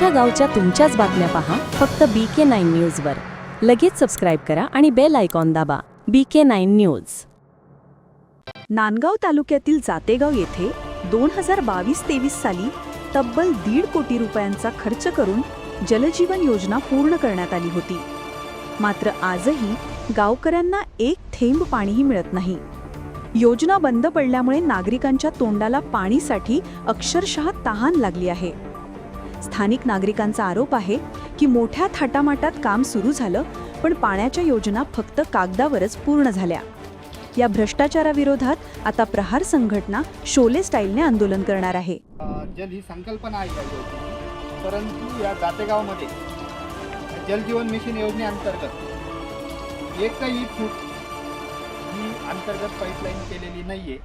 तुमच्या गावच्या तुमच्याच बातम्या पहा फक्त बी के नाईन न्यूजवर लगेच सबस्क्राईब करा आणि बेल आयकॉन दाबा. B K nine news Nandgaon तालुक्यातील जातेगाव येथे दोन हजार बावीस तेवीस साली तब्बल दीड कोटी रुपयांचा खर्च करून जलजीवन योजना पूर्ण करण्यात आली होती. मात्र आजही गावकऱ्यांना एक थेंब पाणीही मिळत नाही. योजना बंद पडल्यामुळे नागरिकांच्या तोंडाला पाणीसाठी अक्षरशः तहान लागली आहे. स्थानिक नागरिकांचा आरोप आहे की मोठ्या थाटामाटात काम सुरू झालं पण पाण्याच्या योजना फक्त कागदावरच पूर्ण झाल्या. या भ्रष्टाचाराविरोधात आता प्रहार संघटना शोले स्टाईलने आंदोलन करणार आहे. जल ही संकल्पना आहे या परंतु या जातेगावमध्ये जलजीवन मिशन योजनेअंतर्गत एकही फूट ही अंतर्गत पाईपलाईन केलेली नाही आहे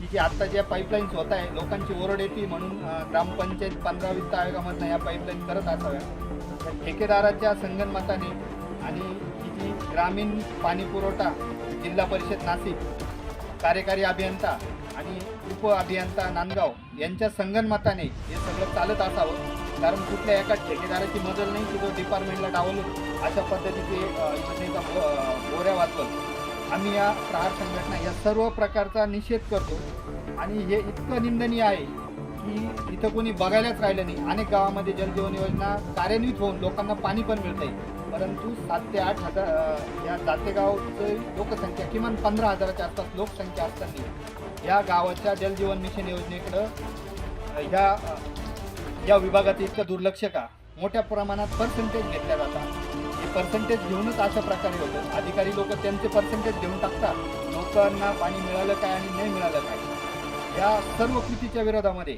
की जी आत्ता ज्या पाईपलाईन्स होत आहे लोकांची ओरड येते म्हणून ग्रामपंचायत पंधरा वित्त आयोगामधनं या पाईपलाईन करत असाव्या ठेकेदाराच्या संगणमताने आणि ही जी ग्रामीण पाणीपुरवठा जिल्हा परिषद नाशिक कार्यकारी अभियंता आणि उप अभियंता नांदगाव यांच्या संगणमताने हे सगळं चालत असावं. कारण कुठल्या एका ठेकेदाराची मजल नाही की जो डिपार्टमेंटला डावलून अशा पद्धतीचे योजनेचा बोऱ्या वाचवत. आम्ही या प्रहार संघटना या सर्व प्रकारचा निषेध करतो. आणि हे इतकं निंदनीय आहे की इथं कोणी बघायलाच राहिलं नाही. अनेक गावामध्ये जलजीवन योजना कार्यान्वित होऊन लोकांना पाणी पण मिळत आहे परंतु सात ते आठ हजार या जातेगावचं लोकसंख्या किमान पंधरा हजाराच्या आसपास लोकसंख्या असताना या गावाच्या जलजीवन मिशन योजनेकडं ह्या या विभागात इतकं दुर्लक्ष का? मोठ्या प्रमाणात पर्सेंटेज घेतल्या जातात. हे पर्सेंटेज घेऊनच अशा प्रकारे होतं. अधिकारी लोक त्यांचे पर्सेंटेज घेऊन टाकतात. लोकांना पाणी मिळालं काय आणि नाही मिळालं काय? या सर्व कृतीच्या विरोधामध्ये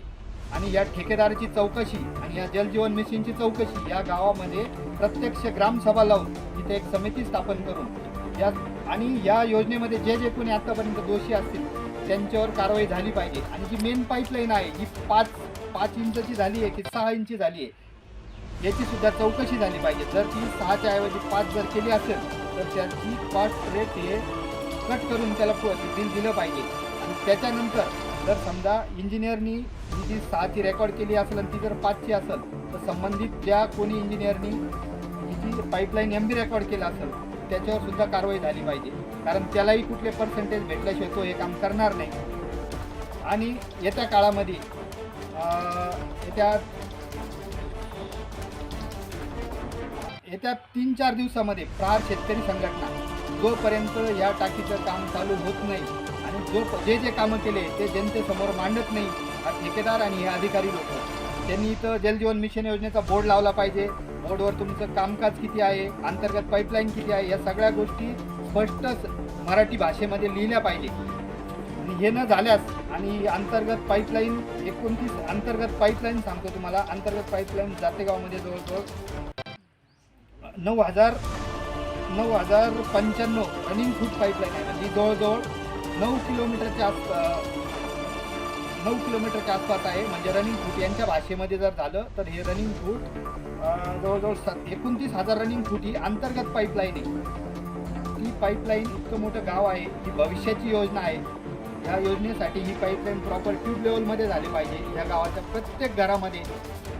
आणि या ठेकेदाराची चौकशी आणि या जलजीवन मिशनची चौकशी या गावामध्ये प्रत्यक्ष ग्रामसभा लावून इथे एक समिती स्थापन करून या आणि या योजनेमध्ये जे जे कोणी आत्तापर्यंत दोषी असतील त्यांच्यावर कारवाई झाली पाहिजे. आणि जी मेन पाईपलाईन आहे ही पाच पाच इंचची झाली आहे की सहा इंची झाली आहे याची सुद्धा चौकशी झाली पाहिजे. जर ती सहाच्या ऐवजी पाच जर केली असेल तर त्याची कॉस्ट रेट हे कट करून त्याला बिल दिलं पाहिजे. आणि त्याच्यानंतर जर समजा इंजिनियरनी ही जी सहाची रेकॉर्ड केली असेल आणि ती जर पाचची असेल तर संबंधित ज्या कोणी इंजिनियरनी ही जी पाईपलाईन एम बी रेकॉर्ड केलं असेल त्याच्यावर सुद्धा कारवाई झाली पाहिजे. कारण त्यालाही कुठले पर्सेंटेज भेटल्याशिवाय तो हे काम करणार नाही. आणि येत्या काळामध्ये येत्या येत्या तीन चार दिवसामध्ये प्रहार शेतकरी संघटना जोपर्यंत या टाकीचं काम चालू होत नाही आणि जो जे जे कामं केले ते जनतेसमोर मांडत नाही हा ठेकेदार आणि हे अधिकारी लोक. त्यांनी इथं जलजीवन मिशन योजनेचा बोर्ड लावला पाहिजे. बोर्डवर तुमचं कामकाज किती आहे अंतर्गत पाईपलाईन किती आहे या सगळ्या गोष्टी स्पष्ट मराठी भाषेमध्ये लिहिल्या पाहिजे. आणि हे न झाल्यास आणि अंतर्गत पाईपलाईन एकोणतीस अंतर्गत पाईपलाईन सांगतो तुम्हाला अंतर्गत पाईपलाईन जातेगावमध्ये जवळजवळ नऊ हजार नऊ हजार पंच्याण्णव रनिंग फूट पाईपलाईन आहे. म्हणजे जवळजवळ नऊ किलोमीटरच्या आस नऊ किलोमीटरच्या आसपास आहे. म्हणजे रनिंग फूट यांच्या भाषेमध्ये जर झालं तर हे रनिंग फूट जवळजवळ सात एकोणतीस हजार रनिंग फूट ही अंतर्गत पाईपलाईन आहे. ती पाईपलाईन इतकं मोठं गाव आहे ही भविष्याची योजना आहे. या योजनेसाठी ही पाईपलाईन प्रॉपर ट्यूब लेवलमध्ये झाली पाहिजे. या गावाच्या प्रत्येक घरामध्ये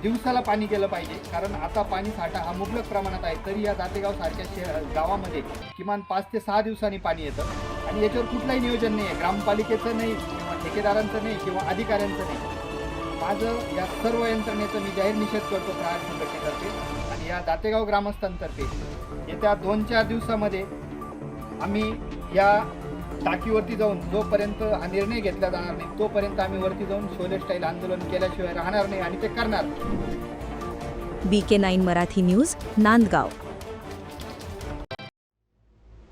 दिवसाला पाणी गेलं पाहिजे. कारण आता पाणी साठा हा मुबलक प्रमाणात आहे. तरी या जातेगाव सारख्या गावामध्ये किमान पाच ते सहा दिवसांनी पाणी येतं. आणि याच्यावर कुठलंही नियोजन नाही आहे ग्रामपालिकेचं नाही किंवा ठेकेदारांचं नाही किंवा अधिकाऱ्यांचं नाही. माझं या सर्व यंत्रणेचं मी जाहीर निषेध करतो ग्राहक संघटनेतर्फे आणि या दातेगाव ग्रामस्थांतर्फे येत्या दोन चार दिवसामध्ये आम्ही या टाकीवरती जाऊन जोपर्यंत हा निर्णय घेतला जाणार नाही तोपर्यंत आम्ही वरती जाऊन शोले स्टाईल आंदोलन केल्याशिवाय राहणार नाही आणि ते करणार. B K nine Marathi news Nandgaon.